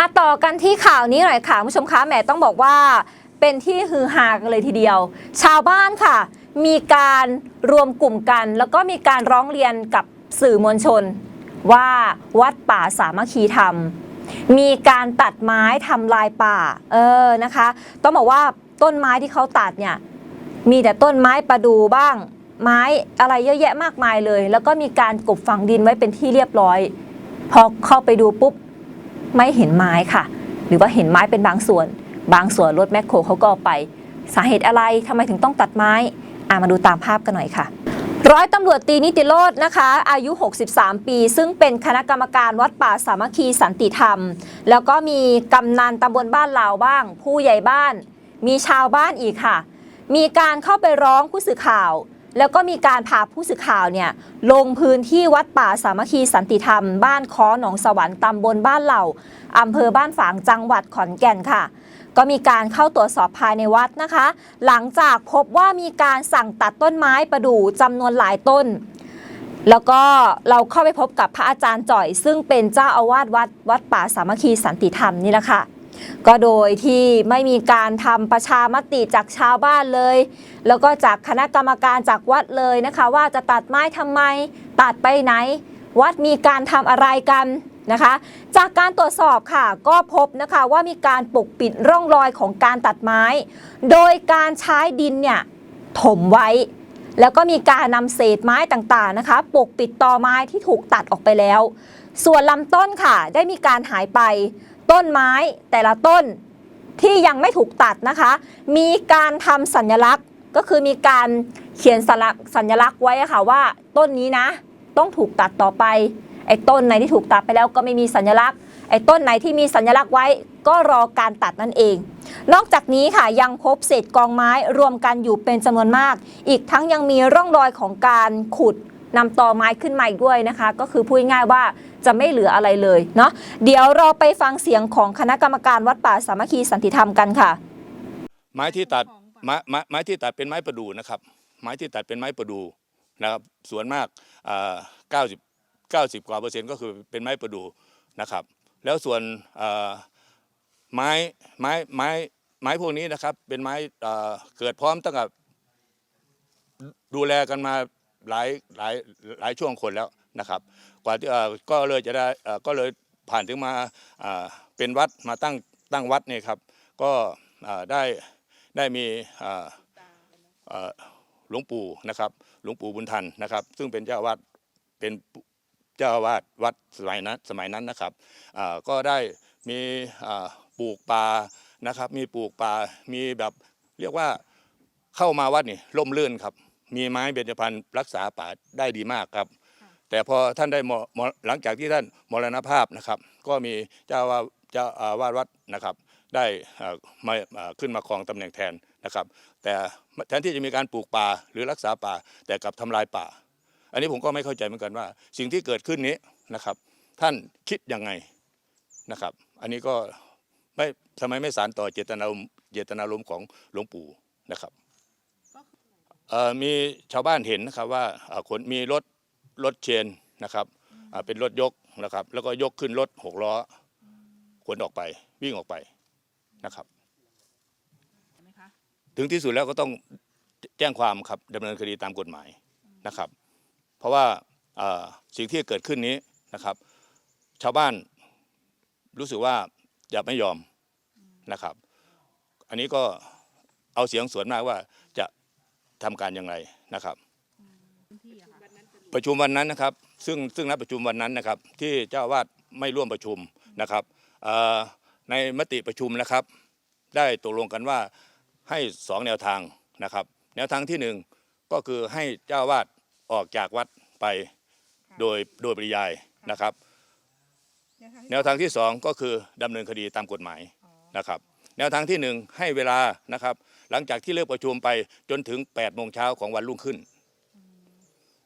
มาต่อกันที่ข่าวนี้หน่อยค่ะคุณผู้ชมคะแหมต้องบอกว่าเป็นที่ฮือฮากันเลยทีเดียว ชาวบ้านค่ะ มีการรวมกลุ่มกัน แล้วก็มีการร้องเรียนกับสื่อมวลชน ว่าวัดป่าสามัคคีธรรม มีการตัดไม้ทำลายป่า เออนะคะ ต้องบอกว่าต้นไม้ที่เขาตัดเนี่ยมีแต่ต้นไม้ประดูบ้าง ไม้อะไรเยอะแยะมากมายเลย แล้วก็มีการกบฝังดินไว้เป็นที่เรียบร้อย พอเข้าไปดูปุ๊บ ไม่เห็นไม้ค่ะ หรือว่าเห็นไม้เป็นบางส่วน บางส่วนรถแมคโครเขาก็เอไป สาเหตุอะไรทำไมถึงต้องตัดไม้อะมาดูตามภาพกันหน่อยค่ะร้อยตำรวจตีนิติโรจน์นะคะ อายุ 63 ปี ซึ่งเป็นคณะกรรมการวัดป่าสามัคคีสันติธรรม แล้วก็มีกำนันตำบลบ้านลาวบ้าง ผู้ใหญ่บ้าน มีชาวบ้านอีกค่ะ มีการเข้าไปร้องผู้สื่อข่าว แล้วก็มีการพาผู้สื่อข่าวเนี่ยลงพื้นที่วัดป่าสามัคคีสันติธรรม บ้านค้อหนองสวรรค์ตำบลบ้านเหล่าอำเภอบ้านฝางจังหวัดขอนแก่นค่ะ ก็มีการเข้าตรวจสอบภายในวัดนะคะ หลังจากพบว่ามีการสั่งตัดต้นไม้ประดู่จำนวนหลายต้น แล้วก็เราเข้าไปพบกับพระอาจารย์จ่อย ซึ่งเป็นเจ้าอาวาสวัดวัดป่าสามัคคีสันติธรรมนี่แหละค่ะ ก็โดยที่ไม่มีการทำประชามติจากชาวบ้านเลย แล้วก็จากคณะกรรมการจากวัดเลยนะคะ ว่าจะตัดไม้ทำไม ตัดไปไหน วัดมีการทำอะไรกันนะคะ จากการตรวจสอบค่ะ ก็พบนะคะว่ามีการปกปิดร่องรอยของการตัดไม้ โดยการใช้ดินเนี่ยถมไว้ แล้วก็มีการนำเศษไม้ต่างๆนะคะ ปกปิดตอไม้ที่ถูกตัดออกไปแล้ว ส่วนลำต้นค่ะได้มีการหายไป ต้นไม้แต่ละต้นที่ยังไม่ถูกตัดนะคะ มีการทำสัญลักษณ์ก็คือมีการเขียนสัญลักษณ์สัญลักษณ์ไว้ค่ะว่าต้นนี้นะ ต้องถูกตัดต่อไปไอ้ต้นไหนที่ถูกตัดไปแล้วก็ไม่มีสัญลักษณ์ไอ้ต้นไหนที่มีสัญลักษณ์ไว้ก็รอการตัดนั่นเอง นอกจากนี้ค่ะยังพบเศษกองไม้รวมกันอยู่เป็นจำนวนมาก อีกทั้งยังมีร่องรอยของการขุด นำตอไม้ขึ้นมาอีกด้วยนะคะ ก็คือพูดง่ายว่าจะไม่เหลืออะไรเลยเนาะเดี๋ยวเราไปฟังเสียงของคณะกรรมการวัดป่าสามัคคีสันติธรรมกันค่ะ ไม้ที่ตัดไม้ไม้ไม้ที่ตัดเป็นไม้ประดู่นะครับ ไม้ที่ตัดเป็นไม้ประดู่นะครับส่วนมากเก้าสิบเก้าสิบกว่าเปอร์เซ็นต์ก็คือเป็นไม้ประดู่นะครับ แล้วส่วนไม้ไม้ไม้ไม้พวกนี้นะครับเป็นไม้เกิดพร้อมตั้งแต่ดูแลกันมา หลายหลายหลายช่วงคนแล้วนะครับกว่าที่ก็เลยจะได้ก็เลยผ่านถึงมาเป็นวัดมาตั้งตั้งวัดเนี่ยครับ ก็ได้ได้มีหลวงปู่นะครับหลวงปู่บุญทันนะครับ ซึ่งเป็นเจ้าวาดเป็นเจ้าวาสวัดสมัยนั้นสมัยนั้นนะครับก็ได้มีปลูกป่านะครับ มีปลูกป่ามีแบบเรียกว่าเข้ามาวัดนี่ร่มรื่นครับ มีไม้เบญจพรรณรักษาป่าได้ดีมากครับ แต่พอท่านได้มมหลังจากที่ท่านมรณภาพนะครับ ก็มีเจ้าอาว่าสเจ้าอาวาสวัดนะครับ ได้เอ่อมาเอ่อขึ้นมาครองตำแหน่งแทนนะครับ แต่แทนที่จะมีการปลูกป่าหรือรักษาป่า แต่กลับทำลายป่า อันนี้ผมก็ไม่เข้าใจเหมือนกันว่า สิ่งที่เกิดขึ้นนี้นะครับ ท่านคิดยังไงนะครับ อันนี้ก็ไม่ทำไมไม่สารต่อเจตนารมณ์เจตนารมณ์ของหลวงปู่นะครับเอ่อ มีชาวบ้านเห็นนะครับว่าเอ่อคนมีรถรถเชนนะครับอ่าเป็นรถยกนะครับ แล้วก็ยกขึ้นรถหกล้อขนออกไปวิ่งออกไปนะครับ ถึงที่สุดแล้วก็ต้องแจ้งความครับดำเนินคดีตามกฎหมายนะครับ เพราะว่าเอ่อสิ่งที่เกิดขึ้นนี้นะครับ ชาวบ้านรู้สึกว่าจะไม่ยอมนะครับ อันนี้ก็เอาเสียงส่วนมากว่าจะ ทำการอย่างไรนะครับ ประชุมวันนั้นนะครับ ซึ่งซึ่งนัดประชุมวันนั้นนะครับ ที่เจ้าอาวาดไม่ร่วมประชุมนะครับเอ่อในมติประชุมนะครับ ได้ตกลงกันว่าให้สองแนวทางนะครับ แนวทางที่หนึ่งก็คือให้เจ้าอาวาดออกจากวัดไปโดยโดยปริยายนะครับ แนวทางที่สองก็คือดำเนินคดีตามกฎหมายนะครับ แนวทางที่หนึ่งให้เวลานะครับ หลังจากที่เลิกประชุมไปจนถึง8โมงเช้าของวันรุ่งขึ้น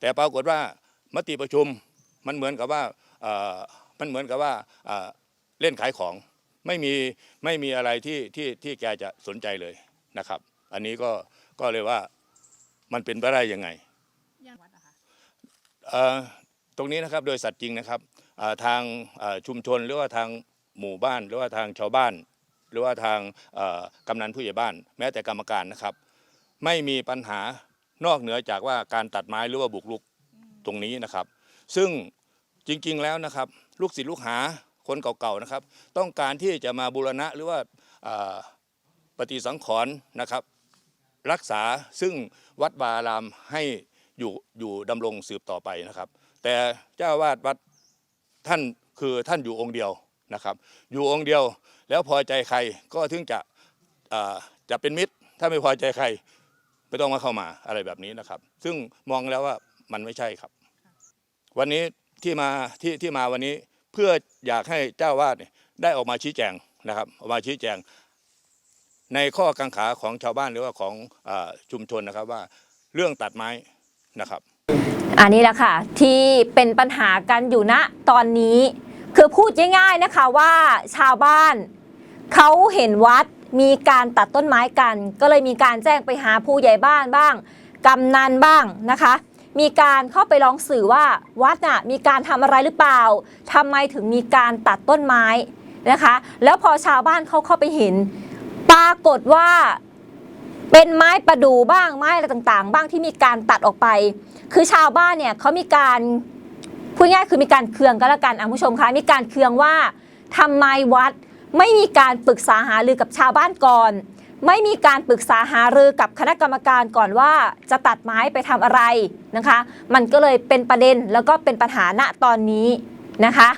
แต่ปรากฏว่ามติประชุมมันเหมือนกับว่าเอ่อมันเหมือนกับว่าเอ่อเล่นขายของไม่มีไม่มีอะไรที่ที่ที่แกจะสนใจเลยนะครับ อันนี้ก็ก็เลยว่ามันเป็นไปได้ยังไงเอ่อตรงนี้นะครับโดยสัตว์จริงนะครับเอ่อทางเอ่อชุมชนหรือว่าทางหมู่บ้านหรือว่าทางชาวบ้าน หรือว่าทางกำนันผู้ใหญ่บ้าน แม้แต่กรรมการนะครับ ไม่มีปัญหานอกเหนือจากว่าการตัดไม้หรือว่าบุกรุกตรงนี้นะครับ ซึ่งจริงๆแล้วนะครับ ลูกศิษย์ลูกหาคนเก่าๆนะครับ ต้องการที่จะมาบูรณะหรือว่าปฏิสังขรณ์นะครับ รักษาซึ่งวัดบารามให้อยู่อยู่ดำรงสืบต่อไปนะครับ แต่เจ้าวาดวัดท่านคือท่านอยู่องค์เดียว นะครับ อยู่องค์เดียวแล้วพอใจใครก็ถึงจะจะเป็นมิตร ถ้าไม่พอใจใครไม่ต้องมาเข้ามาอะไรแบบนี้นะครับ ซึ่งมองแล้วว่ามันไม่ใช่ครับ วันนี้ที่มาที่ที่มาวันนี้เพื่ออยากให้เจ้าวาดเนี่ยได้ออกมาชี้แจงนะครับออกมาชี้แจง ในข้อกังขาของชาวบ้านหรือว่าของอชุมชนนะครับว่าเรื่องตัดไม้นะครับ อันนี้แหละค่ะที่เป็นปัญหากันอยู่ณตอนนี้ คือพูดง่ายๆนะคะว่าชาวบ้านเขาเห็นวัดมีการตัดต้นไม้กัน ก็เลยมีการแจ้งไปหาผู้ใหญ่บ้านบ้างกำนันบ้างนะคะ มีการเข้าไปร้องสื่อว่าวัดน่ะมีการทำอะไรหรือเปล่าทำไมถึงมีการตัดต้นไม้นะคะ แล้วพอชาวบ้านเขาเข้าไปเห็น ปรากฏว่าเป็นไม้ประดู่บ้างไม้อะไรต่างๆ บ้างที่มีการตัดออกไป คือชาวบ้านเนี่ยเขามีการ พูดง่ายคือมีการเคืองก็แล้วกันอะผู้ชมคะมีการเคืองว่าทำไมวัดไม่มีการปรึกษาหารือกับชาวบ้านก่อน ไม่มีการปรึกษาหารือกับคณะกรรมการก่อนว่าจะตัดไม้ไปทำอะไรนะคะ มันก็เลยเป็นประเด็นแล้วก็เป็นปัญหาณตอนนี้นะคะ